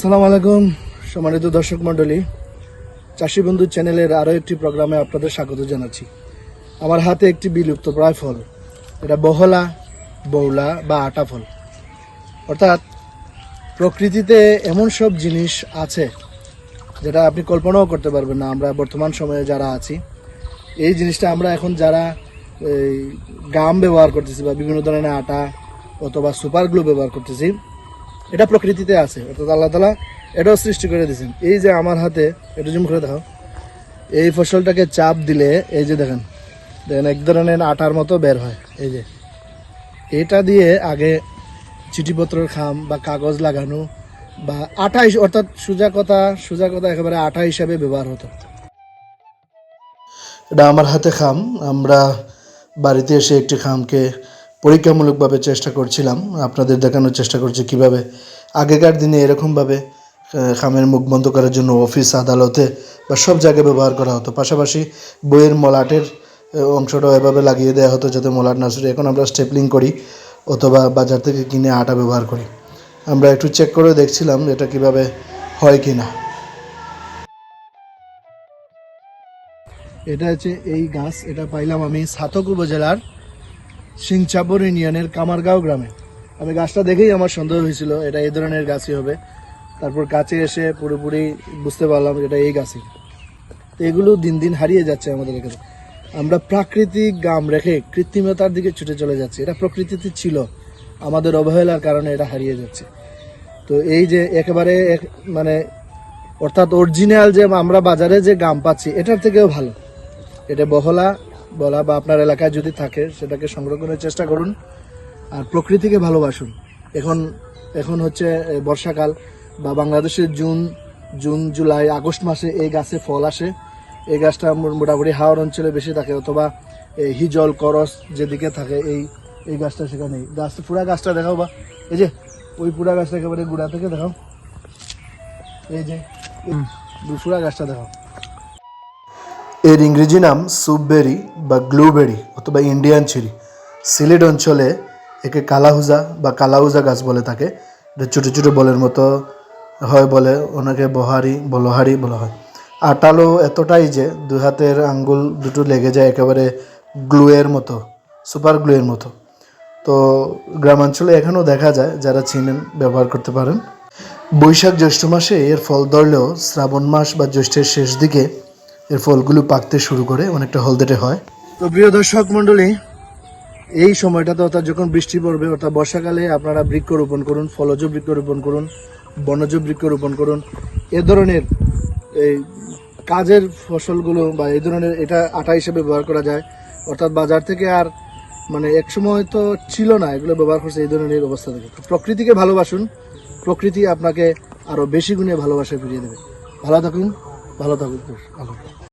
আসসালামু আলাইকুম, সম্মানিত দর্শক মণ্ডলী। চাষি বন্ধু চ্যানেলের আরও একটি প্রোগ্রামে আপনাদের স্বাগত জানাচ্ছি। আমার হাতে একটি বিলুপ্ত প্রায় ফল। এটা বহলা বৌলা বা আটা ফল। অর্থাৎ প্রকৃতিতে এমন সব জিনিস আছে যেটা আপনি কল্পনাও করতে পারবেন না, আমরা বর্তমান সময়ে যারা আছি। এই জিনিসটা আমরা এখন যারা, এই, গাম ব্যবহার করতেছি বা বিভিন্ন ধরনের আটা অথবা সুপার গ্লু ব্যবহার করতেছি এটা প্রকৃতিতে আছে, অর্থাৎ আল্লাহ তালা এটাও সৃষ্টি করে দিয়েছেন। এই যে আমার হাতে, এটা জুম করে দেখো এই ফসলটাকে চাপ দিলে, এই যে দেখেন দেখেন এক ধরনের আটার মতো বের হয়, এই যে। এটা দিয়ে আগে চিঠিপত্রের খাম বা কাগজ লাগানো বা আটা অর্থাৎ সোজা কথা সোজা কথা একেবারে আটা হিসাবে ব্যবহার হতো। এটা আমার হাতে খাম, আমরা বাড়িতে এসে একটি খামকে পরীক্ষামূলকভাবে চেষ্টা করছিলাম, আপনাদের দেখানোর চেষ্টা করছি কীভাবে আগেকার দিনে এরকমভাবে খামের মুখ বন্ধ করার জন্য অফিস, আদালতে বা সব জায়গায় ব্যবহার করা হতো। পাশাপাশি বইয়ের মলাটের অংশটাও এভাবে লাগিয়ে দেওয়া হতো যাতে মলাট না ছুটে। এখন আমরা স্টেপলিং করি অথবা বাজার থেকে কিনে আটা ব্যবহার করি। আমরা একটু চেক করে দেখছিলাম এটা কীভাবে হয় কি না এটা হচ্ছে এই গাছ, এটা পাইলাম আমি সাতক উপজেলার সিংচাপুর ইউনিয়নের কামারগাঁও গ্রামে। আমি গাছটা দেখেই আমার সন্দেহ হয়েছিল, এটা এই ধরনের গাছই হবে। তারপর কাছে এসে পুরোপুরি বুঝতে পারলাম এটা এই গাছই। তো এগুলো দিন দিন হারিয়ে যাচ্ছে আমাদের এখানে। আমরা প্রাকৃতিক গাম রেখে কৃত্রিমতার দিকে ছুটে চলে যাচ্ছি। এটা প্রকৃতিতে ছিল, আমাদের অবহেলার কারণে এটা হারিয়ে যাচ্ছে। তো এই যে একেবারে এক- মানে অর্থাৎ অরিজিনাল যে আমরা বাজারে যে গাম পাচ্ছি, এটার থেকেও ভালো। এটা বহলা বলা বা আপনার এলাকায় যদি থাকে সেটাকে সংরক্ষণের চেষ্টা করুন আর প্রকৃতিকে ভালোবাসুন। এখন এখন হচ্ছে বর্ষাকাল বা বাংলাদেশের জুন জুন জুলাই আগস্ট মাসে এই গাছে ফল আসে। এই গাছটা মোটামুটি হাওড় অঞ্চলে বেশি থাকে অথবা এই হিজল করস যেদিকে থাকে এই এই গাছটা সেখানে গাছ পুরা গাছটা দেখাও বা এই যে ওই পুরা গাছটা একেবারে গুড়া থেকে দেখাও। এই যে পুরা গাছটা দেখাও। এর ইংরেজি নাম সুপবেরি। বা গ্লুবেরি অথবা ইন্ডিয়ান চিলি সিলেট অঞ্চলে একে কালাহুজা বা কালাহুজা গাছ বলে থাকে এটা ছোটো ছোটো বলের মতো হয় বলে ওনাকে বহারি, বলহারি বলা হয়। আটালো এতটাই যে দুই হাতের আঙ্গুল দুটো লেগে যায় একেবারে গ্লুয়ের মতো, সুপার গ্লুয়ের মতো। তো গ্রামাঞ্চলে এখনও দেখা যায় যারা চিনেন, ব্যবহার করতে পারেন। বৈশাখ জ্যৈষ্ঠ মাসে এর ফল ধরলেও শ্রাবণ মাস বা জ্যৈষ্ঠের শেষ দিকে এর ফলগুলো পাকতে শুরু করে, অনেকটা হলদেটে হয়। তো প্রিয় দর্শক মণ্ডলী, এই সময়টাতে অর্থাৎ যখন বৃষ্টি পড়বে, অর্থাৎ বর্ষাকালে আপনারা বৃক্ষ রোপণ করুন, ফলজ বৃক্ষ রোপণ করুন, বনজ বৃক্ষ রোপণ করুন, এ ধরনের এই কাজের ফসলগুলো বা এই ধরনের এটা আটা হিসেবে ব্যবহার করা যায়। অর্থাৎ বাজার থেকে আর মানে এক সময় তো ছিল না, এগুলো ব্যবহার করছে এই ধরনের অবস্থা থেকে। প্রকৃতিকে ভালোবাসুন, প্রকৃতি আপনাকে আরও বেশি গুণে ভালোবাসা ফিরিয়ে দেবে। ভালো থাকুন ভালো থাকুন। আল্লাহ।